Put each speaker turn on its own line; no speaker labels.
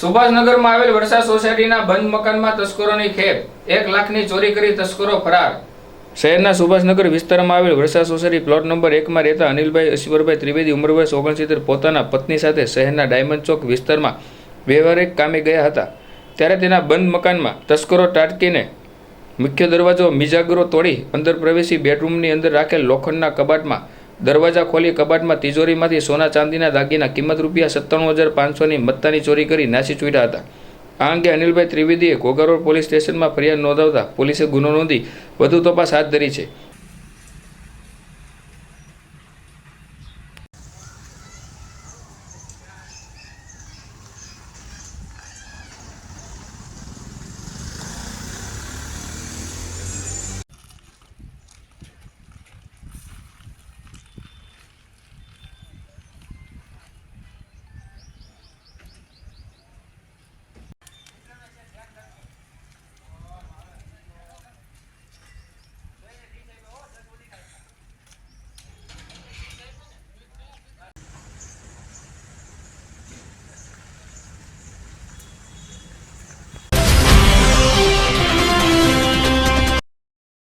સુભાષનગરમાં આવેલ વરસાદ સોસાયટીના બંધ મકાનમાં તસ્કરોની ખેપ. એક લાખની ચોરી કરી તસ્કરો ફરાર. શહેરના સુભાષનગર વિસ્તારમાં આવેલ વરસાદ સોસાયટી પ્લોટ નંબર એકમાં રહેતા અનિલભાઈ અશ્વરભાઈ ત્રિવેદી ઉંમર વર્ષ ઓગણસિત્તેર, પોતાના પત્ની સાથે શહેરના ડાયમંડ ચોક વિસ્તારમાં વ્યવહારિક કામે ગયા હતા. ત્યારે તેના બંધ મકાનમાં તસ્કરો તાટકીને મુખ્ય દરવાજો મિજાગરો તોડી અંદર પ્રવેશી બેડરૂમની અંદર રાખેલ લોખંડના કબાટમાં દરવાજા ખોલી કબાટમાં તિજોરીમાંથી સોના ચાંદીના દાગીના કિંમત રૂપિયા સત્તાણું હજાર પાંચસોની મત્તાની ચોરી કરી નાસી છૂટ્યા હતા. આ અંગે અનિલભાઈ ત્રિવેદીએ ઘોઘારોડ પોલીસ સ્ટેશનમાં ફરિયાદ નોંધાવતા પોલીસે ગુનો નોંધી વધુ તપાસ હાથ ધરી છે.